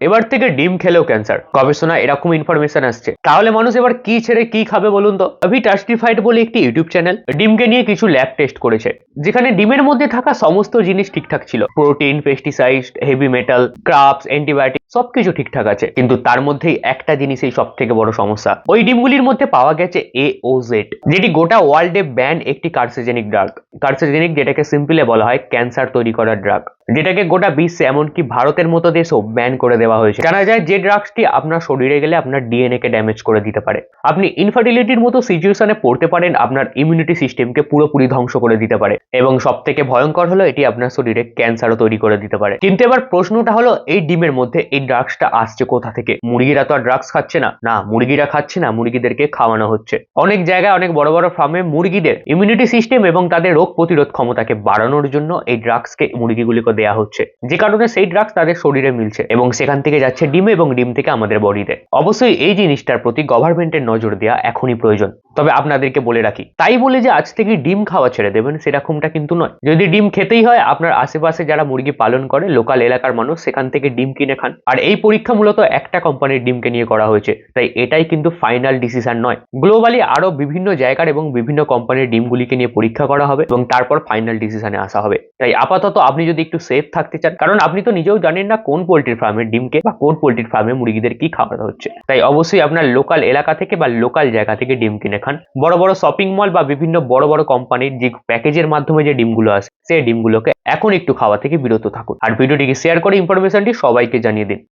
এবার থেকে ডিম খেলেও ক্যান্সার গবেষণা এরকম ইনফরমেশন আসছে। তাহলে মানুষ এবার কি ছেড়ে কি খাবে বলুন তো? অভি টাস্টিফাইড বলে একটি ইউটিউব চ্যানেল ডিমকে নিয়ে কিছু ল্যাব টেস্ট করেছে। যেখানে ডিমের মধ্যে থাকা সমস্ত জিনিস ঠিকঠাক ছিল। Protein pesticide heavy metal crabs antibiotic সবকিছু ঠিকঠাক আছে। কিন্তু তার মধ্যেই একটা জিনিসই সব থেকে বড় সমস্যা। ওই ডিমগুলির মধ্যে পাওয়া গেছে এ ও জেড যেটি গোটা ওয়ার্ল্ডে ব্যান একটি কার্সিজেনিক ড্রাগ কার্সিজেনিক যেটাকে সিম্পলে বলা হয় ক্যান্সার তৈরি করার ড্রাগ যেটাকে গোটা বিশ্বে, এমনকি ভারতের মতো দেশেও ব্যান করে দেওয়া হয়েছে। জানা যায় যে ড্রাগসটি আপনার শরীরে গেলে আপনার ডিএনএ কে ড্যামেজ করে দিতে পারে। আপনি ইনফার্টিলিটির মতো সিচুয়েশনে পড়তে পারেন, আপনার ইমিউনিটি সিস্টেমকে পুরোপুরি ধ্বংস করে দিতে পারে। এবং সব থেকে ভয়ঙ্কর হলো, এটি আপনার শরীরে ক্যান্সারও তৈরি করে দিতে পারে। কিন্তু এবার প্রশ্নটা হলো, এই ডিমের মধ্যে এই ড্রাগসটা আসছে কোথা থেকে? মুরগিরা তো আর ড্রাগস খাচ্ছে না। না, মুরগিরা খাচ্ছে না, মুরগিদেরকে খাওয়ানো হচ্ছে। অনেক জায়গায় অনেক বড় বড় ফার্মে মুরগিদের ইমিউনিটি সিস্টেম এবং তাদের রোগ প্রতিরোধ ক্ষমতাকে বাড়ানোর জন্য এই ড্রাগসকে মুরগিগুলিকে দেওয়া হচ্ছে। যে কারণে সেই ড্রাগস তাদের শরীরে মিলছে এবং সেখান থেকে যাচ্ছে ডিমে এবং ডিম থেকে আমাদের বডিতে। অবশ্যই এই জিনিসটার প্রতি গভর্নমেন্টের নজর দেওয়া এখনই প্রয়োজন। তবে আপনাদেরকে বলে রাখি, তাই বলে যে আজ থেকে ডিম খাওয়া ছেড়ে দেবেন সেরকমটা কিন্তু নয়। যদি ডিম খেতেই হয়, আপনার আশেপাশে যারা মুরগি পালন করে লোকাল এলাকার মানুষ, সেখান থেকে ডিম কিনে খান। আর এই পরীক্ষা মূলত একটা কোম্পানির ডিমকে নিয়ে করা হয়েছে। তাই এটাই কিন্তু ফাইনাল ডিসিশন নয়। গ্লোবালি আরও বিভিন্ন জায়গার এবং বিভিন্ন কোম্পানির ডিমগুলিকে নিয়ে পরীক্ষা করা হবে এবং তারপর ফাইনাল ডিসিশনে আসা হবে। তাই আপাতত আপনি যদি একটু সেফ থাকতে চান। কারণ আপনি তো নিজেও জানেন না কোন পোলট্রির ফার্মের ডিমকে বা কোন পোলট্রির ফার্মে মুরগিদের কি খাওয়ানো হচ্ছে। তাই অবশ্যই আপনার লোকাল এলাকা থেকে বা লোকাল জায়গা থেকে ডিম কিনে খান। বড় বড় শপিং মল বা বিভিন্ন বড় বড় কোম্পানির যে প্যাকেজের মাধ্যমে যে ডিমগুলো আসে, সেই ডিমগুলোকে এখন একটু খাওয়া থেকে বিরত থাকুন। আর ভিডিওটিকে শেয়ার করে ইনফরমেশনটি সবাইকে জানিয়ে দিন।